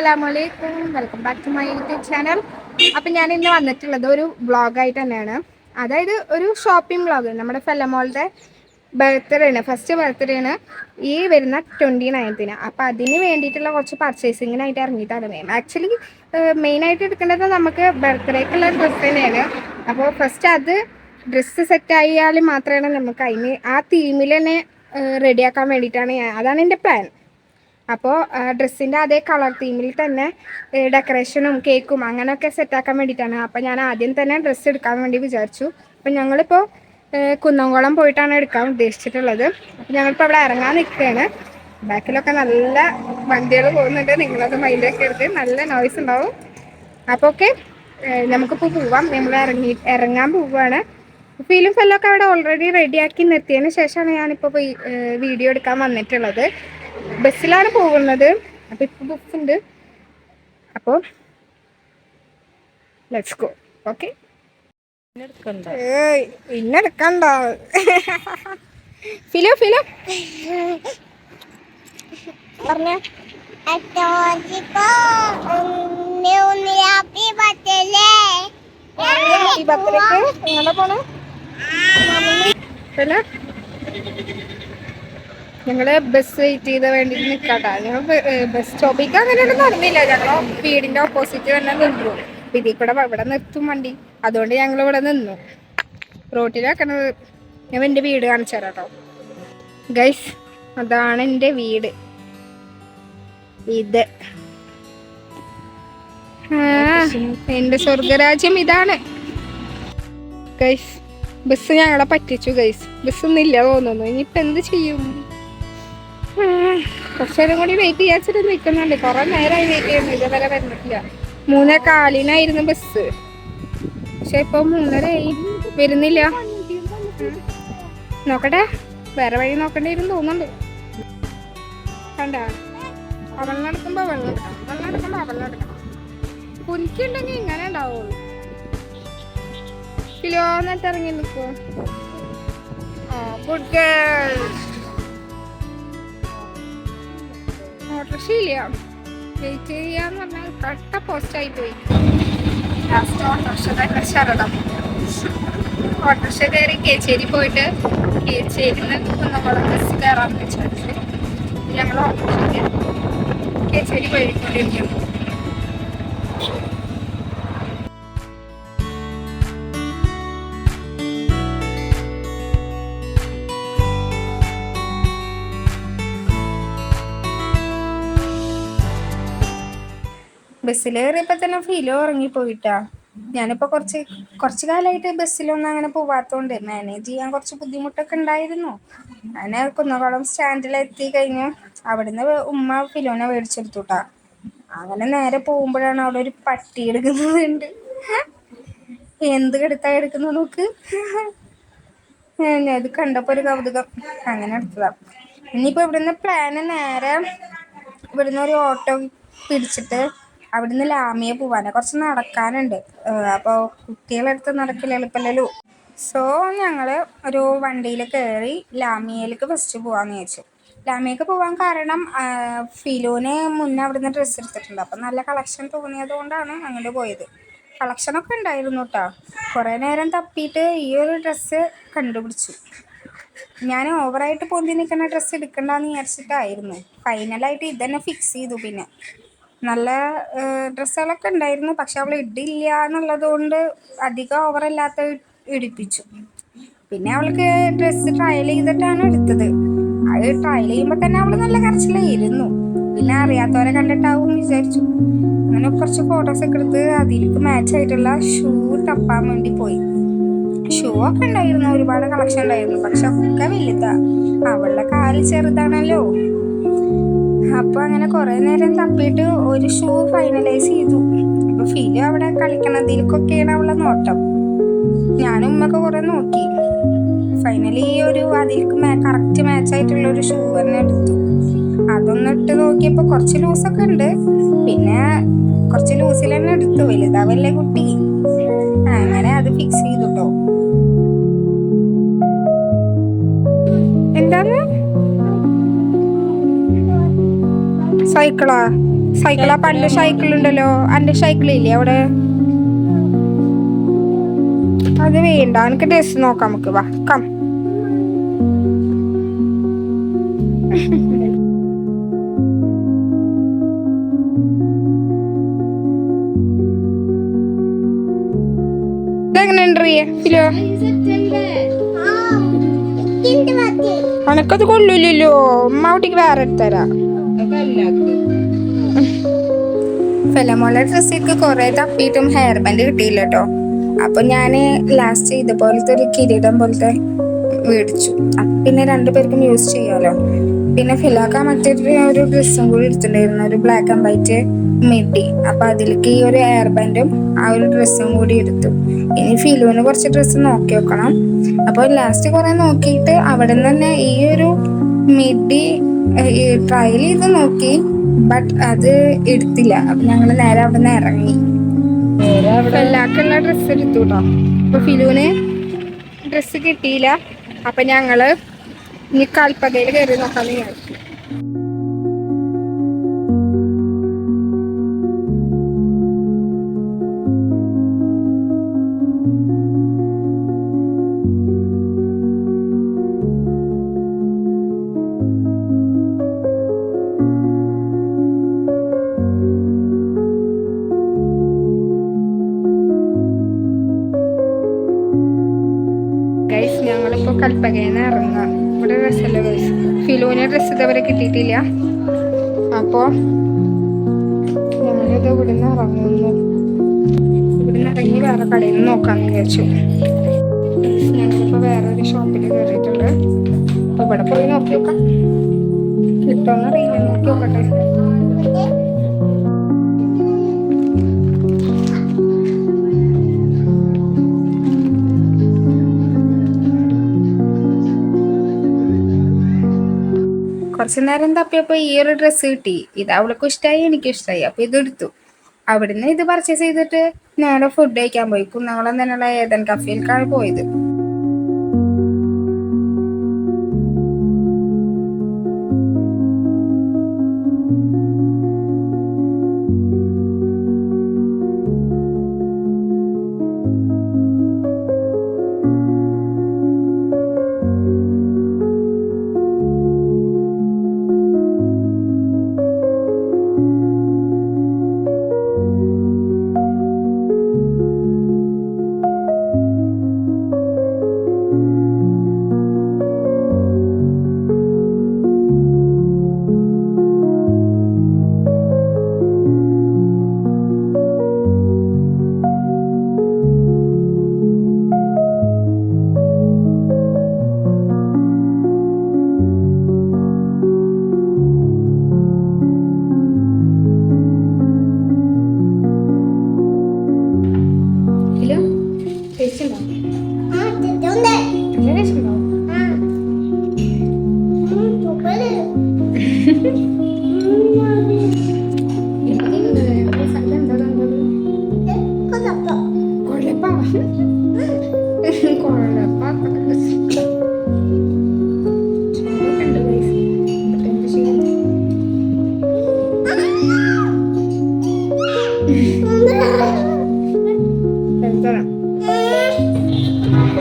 അസ്സലാമലൈക്കും welcome back to my YouTube channel അപ്പം ഞാൻ ഇന്ന് വന്നിട്ടുള്ളത് ഒരു വ്ളോഗായിട്ട് തന്നെയാണ്. അതായത് ഒരു ഷോപ്പിംഗ് വ്ളോഗ് നമ്മുടെ ഫെല്ലമോളുടെ ബർത്ത്ഡേ ആണ്. ഫസ്റ്റ് ബർത്ത്ഡേ ആണ് ഈ വരുന്ന ട്വന്റി നയൻത്തിന് അപ്പോൾ അതിന് വേണ്ടിയിട്ടുള്ള കുറച്ച് പർച്ചേസിങ്ങിനായിട്ട് ഇറങ്ങിയിട്ടാണ് മെയിൻ ആക്ച്വലി മെയിനായിട്ട് എടുക്കേണ്ടത് നമുക്ക് ബർത്ത്ഡേക്കുള്ള ഡ്രസ്സ് തന്നെയാണ്. അപ്പോൾ ഫസ്റ്റ് അത് ഡ്രസ്സ് സെറ്റ് ആയാൽ മാത്രമാണ് നമുക്ക് അതിന് ആ തീമിൽ തന്നെ റെഡിയാക്കാൻ വേണ്ടിയിട്ടാണ് ഞാൻ അതാണ് എന്റെ പ്ലാൻ അപ്പോൾ ഡ്രസ്സിന്റെ അതേ കളർ തീമിൽ തന്നെ ഡെക്കറേഷനും കേക്കും അങ്ങനെയൊക്കെ സെറ്റാക്കാൻ വേണ്ടിയിട്ടാണ്. അപ്പോൾ ഞാൻ ആദ്യം തന്നെ ഡ്രസ്സ് എടുക്കാൻ വേണ്ടി വിചാരിച്ചു. അപ്പോൾ ഞങ്ങളിപ്പോൾ കുന്നംകുളം പോയിട്ടാണ് എടുക്കാൻ ഉദ്ദേശിച്ചിട്ടുള്ളത്. അപ്പോൾ ഞങ്ങളിപ്പോൾ അവിടെ ഇറങ്ങാൻ നിൽക്കുകയാണ്. ബാക്കിലൊക്കെ നല്ല വണ്ടികൾ പോകുന്നുണ്ട്. നിങ്ങളത് മൈൻഡൊക്കെ എടുത്ത് നല്ല നോയ്സ് ഉണ്ടാവും. അപ്പോൾ ഓക്കെ നമുക്കിപ്പോൾ പോവാം. നമ്മൾ ഇറങ്ങി ഇറങ്ങാൻ പോവുകയാണ് ഫീലും ഫെല്ലൊക്കെ അവിടെ ഓൾറെഡി റെഡിയാക്കി നിർത്തിയതിന് ശേഷമാണ് ഞാനിപ്പോൾ വീഡിയോ എടുക്കാൻ വന്നിട്ടുള്ളത്. ബസ്സിലാണ് പോകുന്നത്. അപ്പോൾ ഇപ്പോൾ ബസ് ഉണ്ട്. അപ്പോൾ ലെറ്റ്സ് ഗോ ഓക്കെ ഇന്നെടുക്കണ്ട ഫിലോ ഫിലോ. പറഞ്ഞേ. പോണേ? ഞങ്ങൾ ബസ് വെയിറ്റ് ചെയ്ത് വേണ്ടി നിൽക്കാട്ടാ ഞങ്ങൾ ബസ് സ്റ്റോപ്പിലേക്ക് അങ്ങനെയൊന്നും നടന്നില്ല. ഞങ്ങൾ വീടിന്റെ ഓപ്പോസിറ്റ് തന്നെ നിന്നു. അപ്പൊ ഇതിൽ കൂടെ ഇവിടെ നിർത്തും വണ്ടി. അതുകൊണ്ട് ഞങ്ങൾ ഇവിടെ നിന്നു. റോട്ടിലാക്കണത് ഞാൻ എന്റെ വീട് കാണിച്ചു തരാം കേട്ടോ ഗൈസ് അതാണ് എന്റെ വീട്. ഇത്. എന്റെ സ്വർഗരാജ്യം ഇതാണ്. ഗൈസ് ബസ് ഞങ്ങളെ പറ്റിച്ചു ഗൈസ് ബസ് ഒന്നില്ല തോന്നുന്നു. ഇനിയിപ്പോ എന്ത് ചെയ്യും? കുറച്ചേരം കൂടി വെയിറ്റ് ചെയ്യാച്ചിട്ട് നിൽക്കുന്നുണ്ട് കുറെ നേരമായി വെയിറ്റ് ചെയ്യുന്നു. ഇതുവരെ വരുന്നില്ല മൂന്നേ കാലിനായിരുന്നു ബസ് പക്ഷെ ഇപ്പൊ മൂന്നരയായി. വരുന്നില്ല. നോക്കട്ടെ. വേറെ വഴി നോക്കേണ്ടിയിരുന്നു തോന്നുന്നുണ്ട്. കണ്ട? വെള്ളം എടുക്കുമ്പോ വെള്ളം എടുക്കണം വെള്ളം എടുക്കുമ്പോ വെള്ളം എടുക്കണം കുനിക്കുണ്ടെങ്കിൽ ഇങ്ങനെ ഉണ്ടാവുള്ളൂ. കിലോന്നിട്ട് ഇറങ്ങി നിൽക്കോ ഗുഡ് ഗേൾ ഓട്ടോറിക്ഷയില്ല വെയിറ്റ് ചെയ്യാന്ന് പറഞ്ഞാൽ കട്ട പോസ്റ്റായി പോയി. ലാസ്റ്റ് ഓട്ടോറിക്ഷ ശരണം ഓട്ടോറിക്ഷ കയറി കേച്ചേരി പോയിട്ട് കേച്ചേരിന്ന് കുന്നംകുളം ബസ് കയറാൻ വിചാരിച്ചു ഞങ്ങൾ ഓട്ടോറിക്ഷ കേച്ചേരി പോയിക്കൊണ്ടിരിക്കുന്നു. ബസ്സിൽ കയറിയപ്പോൾ തന്നെ ഫീലോ ഇറങ്ങിപ്പോയിട്ടാ ഞാനിപ്പോൾ കുറച്ച് കുറച്ച് കാലമായിട്ട് ബസ്സിലൊന്നും അങ്ങനെ പോവാത്തതുകൊണ്ട് മാനേജ് ചെയ്യാൻ കുറച്ച് ബുദ്ധിമുട്ടൊക്കെ ഉണ്ടായിരുന്നു. അങ്ങനെ കുന്നകുളം സ്റ്റാൻഡിലെത്തി കഴിഞ്ഞു. അവിടുന്ന് ഉമ്മ ഫിലോനെ മേടിച്ചെടുത്തുട്ടാ. അങ്ങനെ നേരെ പോകുമ്പോഴാണ് അവിടെ ഒരു പട്ടി എടുക്കുന്നുണ്ട് എന്ത് കെടുത്താ എടുക്കുന്ന നോക്ക്. അത് കണ്ടപ്പോൾ ഒരു കൗതുകം. അങ്ങനെ എടുത്തതാ. ഇനിയിപ്പോൾ ഇവിടുന്ന് പ്ലാന് നേരെ ഇവിടുന്ന് ഒരു ഓട്ടോ പിടിച്ചിട്ട് അവിടുന്ന് ലാമിയെ പോവാനാണ് കുറച്ച് നടക്കാനുണ്ട്. അപ്പോൾ കുട്ടികളെടുത്ത് നടക്കില്ല എളുപ്പമല്ലല്ലോ സോ ഞങ്ങൾ ഒരു വണ്ടിയിൽ കയറി ലാമിയയിലേക്ക് ഫസ്റ്റ് പോവാന്ന് വിചാരിച്ചു. ലാമിയക്ക് പോവാൻ കാരണം ഫിലോനെ മുന്നേ അവിടുന്ന് ഡ്രസ്സ് എടുത്തിട്ടുണ്ട്. അപ്പം നല്ല കളക്ഷൻ തോന്നിയത് കൊണ്ടാണ് അങ്ങോട്ട് പോയത്. കളക്ഷനൊക്കെ ഉണ്ടായിരുന്നു കേട്ടോ കുറേ നേരം തപ്പിയിട്ട് ഈ ഒരു ഡ്രസ്സ് കണ്ടുപിടിച്ചു. ഞാൻ ഓവറായിട്ട് പൊന്തി നിൽക്കുന്ന ഡ്രസ്സ് എടുക്കണ്ടെന്ന് വിചാരിച്ചിട്ടായിരുന്നു. ഫൈനലായിട്ട് ഇതന്നെ ഫിക്സ് ചെയ്തു പിന്നെ. നല്ല ഡ്രസ്സുകളൊക്കെ ഉണ്ടായിരുന്നു. പക്ഷെ അവൾ ഇടില്ല എന്നുള്ളത് കൊണ്ട് അധികം ഓവറല്ലാത്ത ഇടിപ്പിച്ചു. പിന്നെ അവൾക്ക് ഡ്രസ്സ് ട്രയൽ ചെയ്തിട്ടാണ് എടുത്തത്. അത് ട്രയൽ ചെയ്യുമ്പോൾ തന്നെ അവൾ നല്ല കരച്ചിലായിരുന്നു. പിന്നെ അറിയാത്തവരെ കണ്ടിട്ടാവും വിചാരിച്ചു. അങ്ങനെ കുറച്ച് ഫോട്ടോസ് ഒക്കെ എടുത്ത് അതിലേക്ക് മാച്ച് ആയിട്ടുള്ള ഷൂ തപ്പാൻ വേണ്ടി പോയി. ഷൂ ഒക്കെ ഉണ്ടായിരുന്നു ഒരുപാട് കളക്ഷൻ ഉണ്ടായിരുന്നു. പക്ഷെ ഒക്കെ വലുതാ. അവളുടെ കാൽ ചെറുതാണല്ലോ. അപ്പൊ അങ്ങനെ കുറെ നേരം തപ്പിയിട്ട് ഒരു ഷൂ ഫൈനലൈസ് ചെയ്തു. അപ്പൊ ഫിലു അവിടെ കളിക്കണതിലേക്കൊക്കെയാണ് അവളെ നോട്ടം. ഞാനും ഉമ്മക്ക് കുറെ നോക്കി. ഫൈനലി ഈ ഒരു അതിലേക്ക് കറക്റ്റ് മാച്ച് ആയിട്ടുള്ള ഒരു ഷൂ തന്നെ എടുത്തു. അതൊന്ന് ഇട്ട് നോക്കിയപ്പോൾ കുറച്ച് ലൂസൊക്കെ ഉണ്ട്. പിന്നെ കുറച്ച് ലൂസിൽ തന്നെ എടുത്തു. വലുതാവല്ലേ കുട്ടി. അങ്ങനെ അത് ഫിക്സ് ചെയ്തു കേട്ടോ എന്താണ് സൈക്കിളാ? സൈക്കിൾ അപ്പൊ എന്റെ സൈക്കിൾ ഉണ്ടല്ലോ എന്റെ സൈക്കിൾ ഇല്ലേ അവിടെ? അത് വേണ്ട. എനിക്ക് ഡ്രസ് നോക്കാം നമുക്ക്. വാ കം ഇതെങ്ങനെയുണ്ട് റിയ? ഫിലോ അനക്കത് കൊള്ളൂലല്ലോ. ഉമ്മാവട്ടിക്ക് വേറെ എടുത്തരാം ഫെലമോളെ ഡ്രസ്സിക്ക് കുറെ തപ്പിയിട്ടും ഹെയർ ബാൻഡ് കിട്ടിയില്ല കേട്ടോ അപ്പൊ ഞാൻ ലാസ്റ്റ് ഇതുപോലത്തെ ഒരു കിരീടം പോലത്തെ മേടിച്ചു. പിന്നെ രണ്ടുപേർക്കും യൂസ് ചെയ്യാലോ. പിന്നെ ഫിലാക്ക മറ്റൊരു ഒരു ഡ്രസ്സും കൂടി എടുത്തിട്ടുണ്ടായിരുന്നു. ഒരു ബ്ലാക്ക് ആൻഡ് വൈറ്റ് മിഡി. അപ്പൊ അതിലേക്ക് ഈ ഒരു ഹെയർ ബാൻഡും ആ ഒരു ഡ്രസ്സും കൂടി എടുത്തു. ഇനി ഫിലുവിന് കുറച്ച് ഡ്രസ്സ് നോക്കി വെക്കണം. അപ്പോൾ ലാസ്റ്റ് കുറെ നോക്കിയിട്ട് അവിടെ നിന്ന് തന്നെ ഈ ഒരു മിഡി ട്രയൽ ചെയ്ത് നോക്കി ബട്ട് അത് എടുത്തില്ല. അപ്പൊ ഞങ്ങൾ നേരെ അവിടെ നിന്ന് ഇറങ്ങി എല്ലാവർക്കുള്ള ഡ്രസ്സ് എടുത്തു കേട്ടോ അപ്പൊ ഫിലുവിന് ഡ്രസ്സ് കിട്ടിയില്ല. അപ്പൊ ഞങ്ങൾ ഇനി കൽപ്പകയിൽ കയറി നോക്കാന്ന് വിചാരിച്ചു. ഞങ്ങളിപ്പോ കൽപ്പകയിൽ നിന്ന് ഇറങ്ങാം ഇവിടെ ഡ്രസ്സല്ല ഗൈസ് ഫിലുവിന് ഡ്രസ്സ് ഇതുവരെ കിട്ടിയിട്ടില്ല. അപ്പോൾ ഞാനിത് ഇവിടെ നിന്ന് ഇറങ്ങുന്നു. ഇവിടെ നിന്ന് ഇറങ്ങി വേറെ കടയിൽ നിന്ന് നോക്കാമെന്ന് വിചാരിച്ചു. ഞാനിപ്പോൾ വേറെ ഒരു ഷോപ്പിൽ കയറിയിട്ടുണ്ട് അപ്പോൾ ഇവിടെ പോയി നോക്കി നോക്കാം കിട്ടുമെന്ന് അറിയില്ല. നോക്കി നോക്കട്ടെ കുറച്ചു നേരം തപ്പിയപ്പോ ഈ ഒരു ഡ്രസ്സ് കിട്ടി. ഇത് അവൾക്കും ഇഷ്ടമായി എനിക്കും ഇഷ്ടമായി അപ്പൊ ഇത് എടുത്തു അവിടുന്ന് ഇത് പർച്ചേസ് ചെയ്തിട്ട് നേരെ ഫുഡ് കഴിക്കാൻ പോയി. കുന്നംകുളം തന്നെയുള്ള ഏതൻ കഫേയിലേക്കാണ് പോയത്.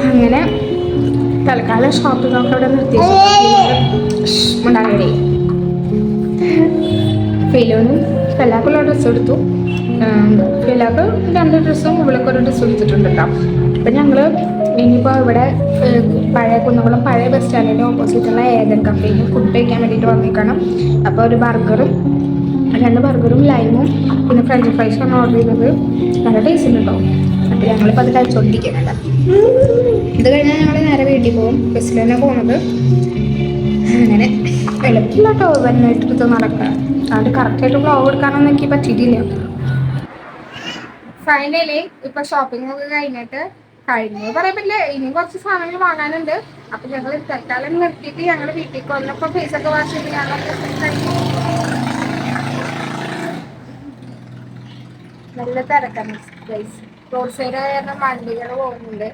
അങ്ങനെ തൽക്കാലം ഷോപ്പിംഗ് ഒക്കെ ഇവിടെ നിർത്തി ഉണ്ടാകണേ ഫിലോനും ഫെലാക്കുള്ള ഡ്രസ്സ് എടുത്തു. ഫിലാക്ക് രണ്ട് ഡ്രസ്സും ഇവൾക്ക് ഒരു ഡ്രസ്സ് എടുത്തിട്ടുണ്ട് കേട്ടോ. അപ്പം ഞങ്ങൾ ഇനിയിപ്പോൾ ഇവിടെ പഴയ കുന്നകുളം പഴയ ബസ് സ്റ്റാൻഡിന്റെ ഓപ്പോസിറ്റുള്ള ഏതൻ കഫേയിൽ ഫുഡ് കഴിക്കാൻ വേണ്ടിയിട്ട് വന്നിരിക്കണം അപ്പോൾ ഒരു ബർഗറും രണ്ട് ബർഗറും ലൈമും പിന്നെ ഫ്രഞ്ച് ഫ്രൈസും ഓർഡർ ചെയ്തത്. നല്ല ടേസ്റ്റ് ഉണ്ടോ അപ്പോൾ ഞങ്ങളിപ്പോൾ അത് കഴിച്ചുകൊണ്ടിരിക്കുന്നുണ്ട് ഇത് കഴിഞ്ഞാൽ ഞങ്ങൾ നേരെ വീട്ടിൽ പോകും. ബസ്സിൽ തന്നെ പോകുന്നത്. അങ്ങനെ എളുപ്പമില്ല കേട്ടോ വന്നിട്ട് നടക്കുക അതുകൊണ്ട് കറക്റ്റായിട്ട് ബ്ലോഗ് എടുക്കാനൊന്നും എനിക്ക് പറ്റിയിട്ടില്ല. ഫൈനലി ഇപ്പൊ ഷോപ്പിംഗ് ഒക്കെ കഴിഞ്ഞിട്ട് കഴിഞ്ഞു. പറയാൻ ഇനിയും കുറച്ച് സാധനങ്ങൾ വാങ്ങാനുണ്ട്. അപ്പൊ ഞങ്ങൾ തൽക്കാലം നിർത്തിയിട്ട് ഞങ്ങൾ വീട്ടിലേക്ക് വന്നപ്പോ ഫേസ് ഒക്കെ വാഷ് നല്ല തിരക്കാണ്. ഗൈസ് റോഡ് സൈഡ് കാരണം വണ്ടികൾ പോകുന്നുണ്ട്.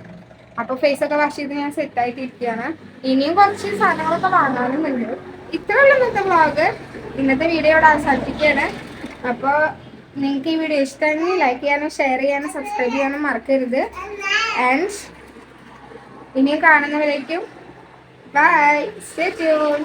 അപ്പൊ ഫേസ് ഒക്കെ വാഷ് ചെയ്ത് ഞാൻ സെറ്റ് ആയിട്ട് ഇരിക്കുകയാണ് ഇനിയും കുറച്ച് സാധനങ്ങളൊക്കെ വാങ്ങാനുമുണ്ട്. ഇത്രയുള്ള ഇന്നത്തെ വ്ളോഗ് ഇന്നത്തെ വീഡിയോ ഇവിടെ അവസാനിപ്പിക്കുകയാണ്. അപ്പോൾ നിങ്ങൾക്ക് ഈ വീഡിയോ ഇഷ്ടമെങ്കിൽ ലൈക്ക് ചെയ്യാനും ഷെയർ ചെയ്യാനും സബ്സ്ക്രൈബ് ചെയ്യാനും മറക്കരുത്. ആൻഡ് ഇനിയും കാണുന്നവരേക്കും ബൈ സ്റ്റേ ട്യൂൺ